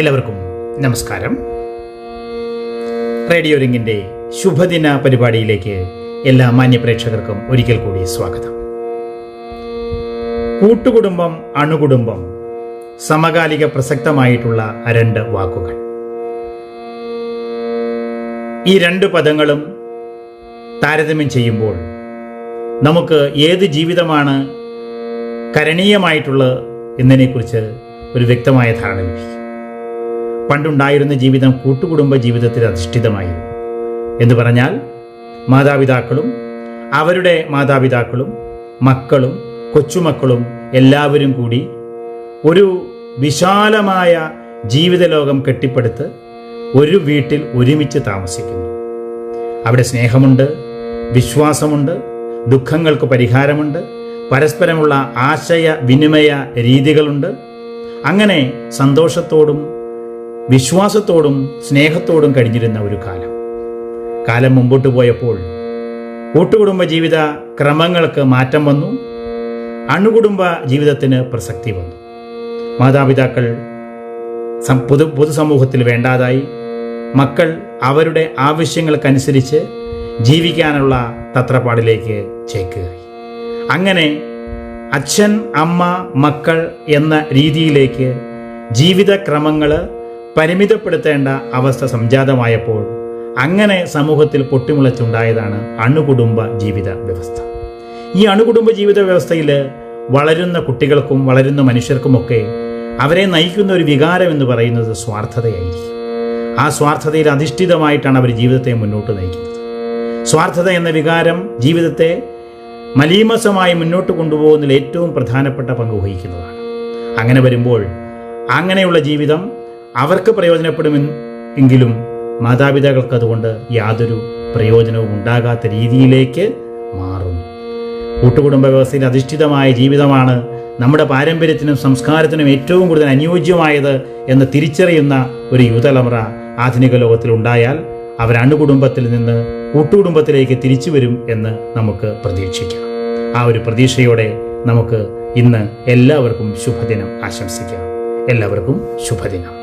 എല്ലാവർക്കും നമസ്കാരം. റേഡിയോ റിങ്ങിന്റെ ശുഭദിന പരിപാടിയിലേക്ക് എല്ലാ മാന്യപ്രേക്ഷകർക്കും ഒരിക്കൽ കൂടി സ്വാഗതം. കൂട്ടുകുടുംബം അണുകുടുംബം സമകാലിക പ്രസക്തമായിട്ടുള്ള രണ്ട് വാക്കുകൾ. ഈ രണ്ട് പദങ്ങളും താരതമ്യം ചെയ്യുമ്പോൾ നമുക്ക് ഏത് ജീവിതമാണ് കരണീയമായിട്ടുള്ളത് എന്നതിനെക്കുറിച്ച് ഒരു വ്യക്തമായ ധാരണ ലഭിക്കും. പണ്ടുണ്ടായിരുന്ന ജീവിതം കൂട്ടുകുടുംബ ജീവിതത്തിൽ അധിഷ്ഠിതമായിരുന്നു എന്ന് പറഞ്ഞാൽ മാതാപിതാക്കളും അവരുടെ മാതാപിതാക്കളും മക്കളും കൊച്ചുമക്കളും എല്ലാവരും കൂടി ഒരു വിശാലമായ ജീവിതലോകം കെട്ടിപ്പടുത്ത് ഒരു വീട്ടിൽ ഒരുമിച്ച് താമസിക്കുന്നു. അവിടെ സ്നേഹമുണ്ട് വിശ്വാസമുണ്ട് ദുഃഖങ്ങൾക്ക് പരിഹാരമുണ്ട് പരസ്പരമുള്ള ആശയ വിനിമയ രീതികളുണ്ട്. അങ്ങനെ സന്തോഷത്തോടും വിശ്വാസത്തോടും സ്നേഹത്തോടും കഴിഞ്ഞിരുന്ന ഒരു കാലം. കാലം മുമ്പോട്ട് പോയപ്പോൾ കൂട്ടുകുടുംബ ജീവിത ക്രമങ്ങൾക്ക് മാറ്റം വന്നു. അണുകുടുംബ ജീവിതത്തിന് പ്രസക്തി വന്നു. മാതാപിതാക്കൾ പൊതു പൊതുസമൂഹത്തിൽ വേണ്ടാതായി. മക്കൾ അവരുടെ ആവശ്യങ്ങൾക്കനുസരിച്ച് ജീവിക്കാനുള്ള തത്രപ്പാടിലേക്ക് ചേക്കേറി. അങ്ങനെ അച്ഛൻ അമ്മ മക്കൾ എന്ന രീതിയിലേക്ക് ജീവിതക്രമങ്ങൾ പരിമിതപ്പെടുത്തേണ്ട അവസ്ഥ സംജാതമായപ്പോൾ അങ്ങനെ സമൂഹത്തിൽ പൊട്ടിമുളച്ചുണ്ടായതാണ് അണുകുടുംബ ജീവിത വ്യവസ്ഥ ഈ അണുകുടുംബ ജീവിത വ്യവസ്ഥയിൽ വളരുന്ന കുട്ടികൾക്കും വളരുന്ന മനുഷ്യർക്കുമൊക്കെ അവരെ നയിക്കുന്ന ഒരു വികാരം എന്ന് പറയുന്നത് സ്വാർത്ഥതയായിരിക്കും. ആ സ്വാർത്ഥതയിൽ അധിഷ്ഠിതമായിട്ടാണ് അവർ ജീവിതത്തെ മുന്നോട്ട് നയിക്കുന്നത്. സ്വാർത്ഥത എന്ന വികാരം ജീവിതത്തെ മലീമസമായി മുന്നോട്ട് കൊണ്ടുപോകുന്നതിൽ ഏറ്റവും പ്രധാനപ്പെട്ട പങ്ക് വഹിക്കുന്നതാണ്. അങ്ങനെ വരുമ്പോൾ അങ്ങനെയുള്ള ജീവിതം അവർക്ക് പ്രയോജനപ്പെടുമെന്ന് എങ്കിലും മാതാപിതാക്കൾക്ക് അതുകൊണ്ട് യാതൊരു പ്രയോജനവും ഉണ്ടാകാത്ത രീതിയിലേക്ക് മാറുന്നു കൂട്ടുകുടുംബ വ്യവസ്ഥയിൽ അധിഷ്ഠിതമായ ജീവിതമാണ് നമ്മുടെ പാരമ്പര്യത്തിനും സംസ്കാരത്തിനും ഏറ്റവും കൂടുതൽ അനുയോജ്യമായത് എന്ന് തിരിച്ചറിയുന്ന ഒരു യുവതലമുറ ആധുനിക ലോകത്തിൽ ഉണ്ടായാൽ അവർ അണുകുടുംബത്തിൽ നിന്ന് കൂട്ടുകുടുംബത്തിലേക്ക് തിരിച്ചു വരും എന്ന് നമുക്ക് പ്രതീക്ഷിക്കാം. ആ ഒരു പ്രതീക്ഷയോടെ നമുക്ക് ഇന്ന് എല്ലാവർക്കും ശുഭദിനം ആശംസിക്കാം. എല്ലാവർക്കും ശുഭദിനം.